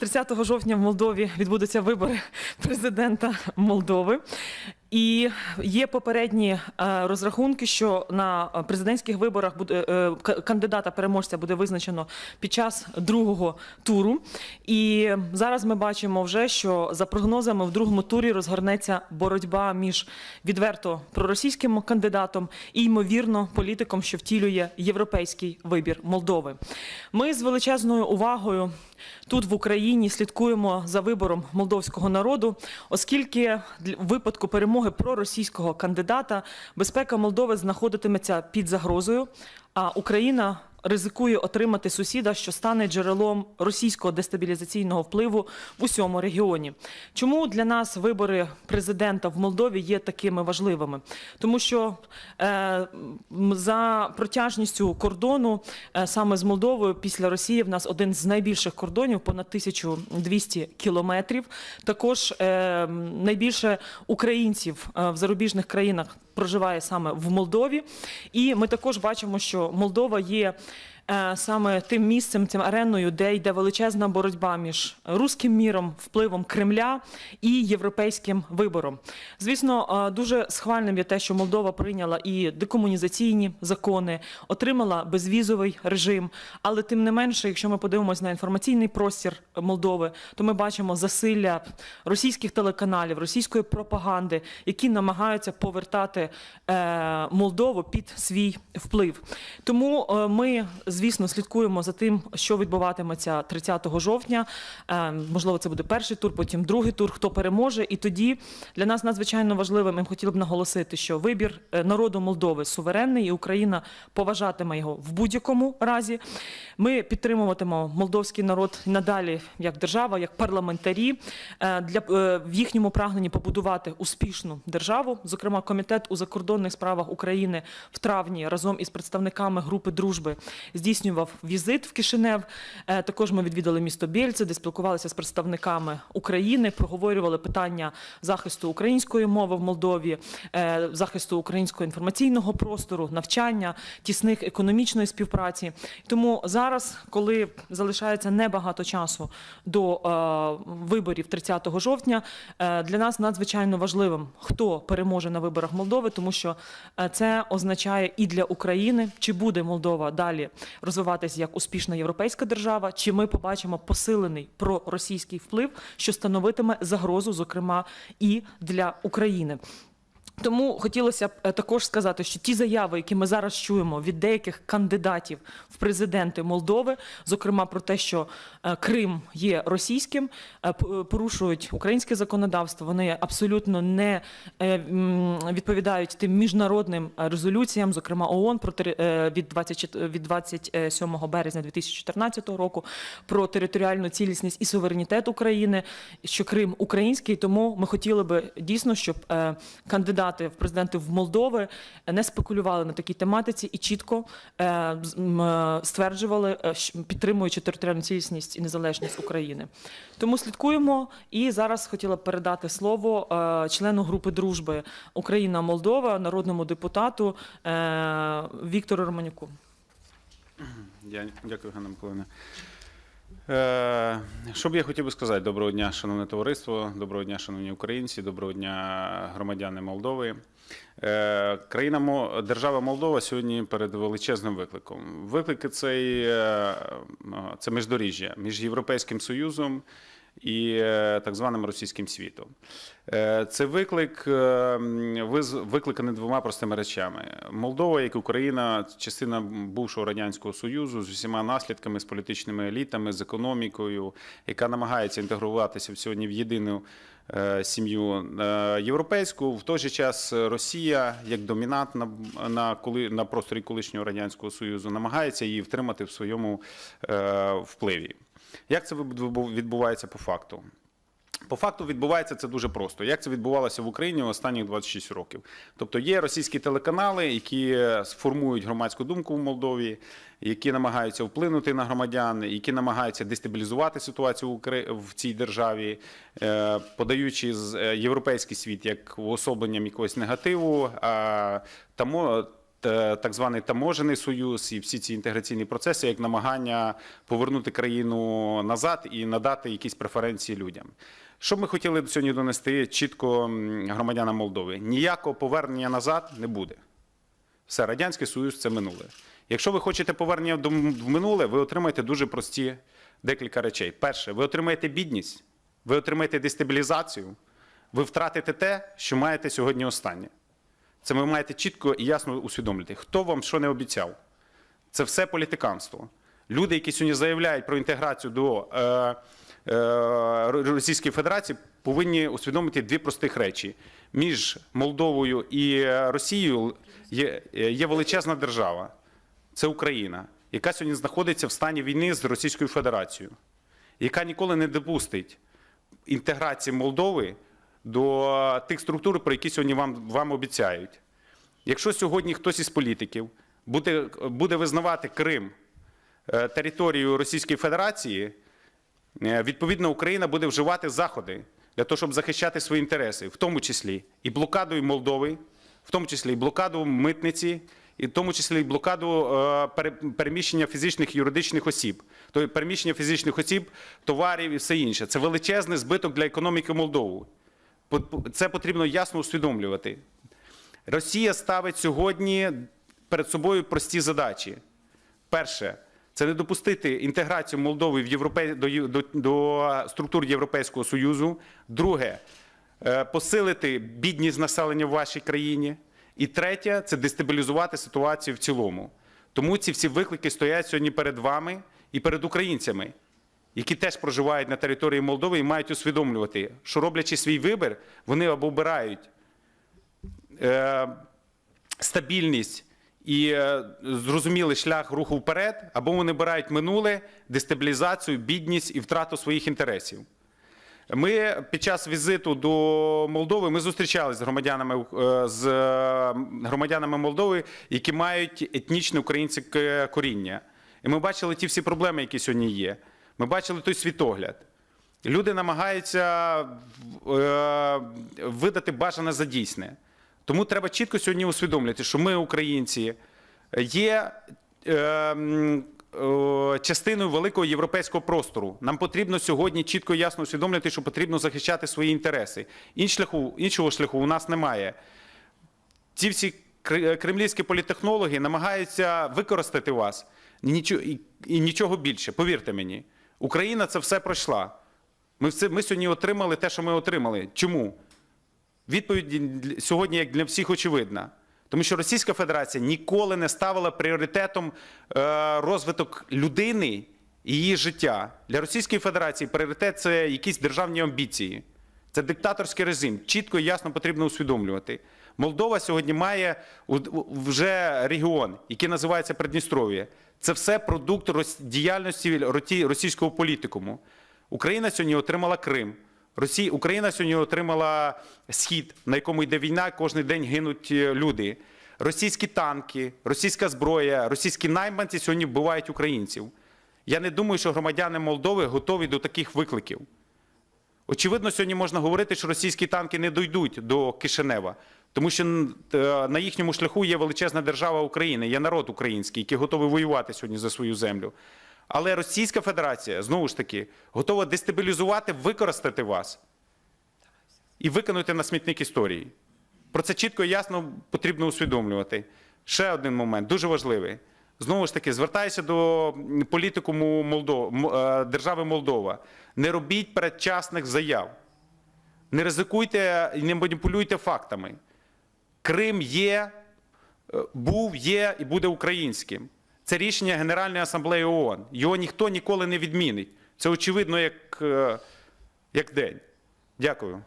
30 жовтня в Молдові відбудуться вибори президента Молдови. І є попередні е, розрахунки, що на президентських виборах буде е, кандидата переможця буде визначено під час другого туру. І зараз ми бачимо вже, що за прогнозами в другому турі розгорнеться боротьба між відверто проросійським кандидатом і ймовірно політиком, що втілює європейський вибір Молдови. Ми з величезною увагою тут в Україні слідкуємо за вибором молдовського народу, оскільки в випадку перемоги проросійського кандидата безпека Молдови знаходитиметься під загрозою, а Україна ризикує отримати сусіда, що стане джерелом російського дестабілізаційного впливу в усьому регіоні. Чому для нас вибори президента в Молдові є такими важливими? Тому що е, за протяжністю кордону е, саме з Молдовою після Росії в нас один з найбільших кордонів, понад 1200 кілометрів. Також е, найбільше українців е, в зарубіжних країнах проживає саме в Молдові. І ми також бачимо, що Молдова є саме тим місцем, цим ареною, де йде величезна боротьба між руським міром, впливом Кремля і європейським вибором. Звісно, е, дуже схвальним є те, що Молдова прийняла і декомунізаційні закони, отримала безвізовий режим. Але тим не менше, якщо ми подивимося на інформаційний простір Молдови, то ми бачимо засилля російських телеканалів, російської пропаганди, які намагаються повертати е, Молдову під свій вплив. Тому е, ми, звісно, слідкуємо за тим, що відбуватиметься 30 жовтня. Е, можливо, це буде перший тур, потім другий тур, хто переможе. І тоді для нас надзвичайно важливим, ми хотіли б наголосити, що вибір е, народу Молдови суверенний, і Україна поважатиме його в будь-якому разі. Ми підтримуватимемо молдовський народ надалі як держава, як парламентарі е, для в їхньому прагненні побудувати успішну державу. Зокрема, комітет у закордонних справах України в травні разом із представниками групи дружби здійснював візит в Кишинев. Е, Також ми відвідали місто Бєльце, де спілкувалися з представниками України, проговорювали питання захисту української мови в Молдові, е, захисту українського інформаційного простору, навчання, тісних економічної співпраці. Тому зараз, коли залишається небагато часу до е, виборів 30 жовтня, для нас надзвичайно важливим, хто переможе на виборах Молдови, тому що це означає і для України, чи буде Молдова далі розвиватися як успішна європейська держава, чи ми побачимо посилений проросійський вплив, що становитиме загрозу, зокрема, і для України. Тому хотілося б е, також сказати, що ті заяви, які ми зараз чуємо від деяких кандидатів в президенти Молдови, зокрема про те, що е, Крим є російським, е, порушують українське законодавство, вони абсолютно не відповідають тим міжнародним резолюціям, зокрема ООН про від 24 від 27 березня 2014 року про територіальну цілісність і суверенітет України, що Крим український. Тому ми хотіли би дійсно, щоб е, кандидати в президенти в Молдови не спекулювали на такій тематиці і чітко е, е, стверджували, е, підтримуючи територіальну цілісність і незалежність України. Тому слідкуємо. І зараз хотіла передати слово е, члену групи дружби Україна-Молдова, народному депутату е, Віктору Романюку. Дякую, Ганна Миколаївна. Е, що б я хотів би сказати? Доброго дня, шановне товариство, доброго дня, шановні українці, доброго дня, громадяни Молдови. Е, країна держава Молдова сьогодні перед величезним викликом. Виклики цей е, це міждоріжжя між Європейським Союзом і е, так званим російським світом. Е, Це виклик е, викликаний двома простими речами. Молдова, як Україна, частина бувшого радянського союзу з усіма наслідками, з політичними елітами, з економікою, яка намагається інтегруватися сьогодні в єдину сім'ю європейську. В той же час Росія, як домінант на, на, коли, на просторі колишнього радянського союзу, намагається її втримати в своєму е, впливі. Як це відбувається по факту? По факту відбувається це дуже просто. Як це відбувалося в Україні останніх 26 років? Тобто є російські телеканали, які сформують громадську думку в Молдові, які намагаються вплинути на громадян, які намагаються дестабілізувати ситуацію в цій державі, е, подаючи е, європейський світ як уособленням якогось негативу. Тому так званий таможений союз і всі ці інтеграційні процеси як намагання повернути країну назад і надати якісь преференції людям. Що ми хотіли сьогодні донести чітко громадянам Молдови? Ніякого повернення назад не буде. Все, Радянський Союз це минуле. Якщо ви хочете повернення в минуле, ви отримаєте дуже прості декілька речей. Перше, ви отримаєте бідність, ви отримаєте дестабілізацію, ви втратите те, що маєте сьогодні останнє. Це ви маєте чітко і ясно усвідомлювати, хто вам що не обіцяв. Це все політиканство. Люди, які сьогодні заявляють про інтеграцію до е, е, Російської Федерації, повинні усвідомити дві простих речі: між Молдовою і Росією є, є величезна держава. Це Україна, яка сьогодні знаходиться в стані війни з Російською Федерацією, яка ніколи не допустить інтеграції Молдови до тих структур, про які сьогодні вам, вам обіцяють. Якщо сьогодні хтось із політиків буде, буде визнавати Крим е, територією Російської Федерації, е, відповідно Україна буде вживати заходи для того, щоб захищати свої інтереси, в тому числі і блокадою Молдови, в тому числі і блокаду митниці, і в тому числі і блокаду е, переміщення фізичних юридичних осіб, тобто переміщення фізичних осіб, товарів і все інше. Це величезний збиток для економіки Молдови. Це потрібно ясно усвідомлювати. Росія ставить сьогодні перед собою прості задачі. Перше, це не допустити інтеграцію Молдови в Європе... до... До... до структур Європейського Союзу. Друге, е, посилити бідність населення в вашій країні. І третє це дестабілізувати ситуацію в цілому. Тому ці всі виклики стоять сьогодні перед вами і перед українцями, які теж проживають на території Молдови і мають усвідомлювати, що роблячи свій вибір, вони або обирають е, стабільність і е, зрозумілий шлях руху вперед, або вони обирають минуле, дестабілізацію, бідність і втрату своїх інтересів. Ми під час візиту до Молдови ми зустрічалися з громадянами е, з е, громадянами Молдови, які мають етнічне українське коріння. І ми бачили ті всі проблеми, які сьогодні є. Ми бачили той світогляд. Люди намагаються е, видати бажане за дійсне. Тому треба чітко сьогодні усвідомлювати, що ми, українці, є е, е, частиною великого європейського простору. Нам потрібно сьогодні чітко і ясно усвідомлювати, що потрібно захищати свої інтереси. Іншого шляху у нас немає. Ці всі кремлівські політехнологи намагаються використати вас і нічого більше. Повірте мені, Україна це все пройшла. Ми, все, ми сьогодні отримали те, що ми отримали. Чому? Відповідь сьогодні, як для всіх, очевидна. Тому що Російська Федерація ніколи не ставила пріоритетом е, розвиток людини і її життя. Для Російської Федерації пріоритет це якісь державні амбіції. Це диктаторський режим. Чітко і ясно потрібно усвідомлювати. Молдова сьогодні має вже регіон, який називається Придністров'я. Це все продукт діяльності російського політикуму. Україна сьогодні отримала Крим. Україна сьогодні отримала схід, на якому йде війна, кожен день гинуть е, люди. Російські танки, російська зброя, російські найманці сьогодні вбивають українців. Я не думаю, що громадяни Молдови готові до таких викликів. Очевидно, сьогодні можна говорити, що російські танки не дійдуть до Кишинева, тому що е, на їхньому шляху є величезна держава України, є народ український, який готовий воювати сьогодні за свою землю. Але Російська Федерація знову ж таки готова дестабілізувати, використати вас і викинути на смітник історії. Про це чітко і ясно потрібно усвідомлювати. Ще один момент, дуже важливий. Знову ж таки, звертаюся до політикуму Молдо... Е, держави Молдова. Не робіть передчасних заяв. Не ризикуйте і не маніпулюйте фактами. Крим є, е, був, є і буде українським. Це рішення Генеральної асамблеї ООН. Його ніхто ніколи не відмінить. Це очевидно як, е, як день. Дякую.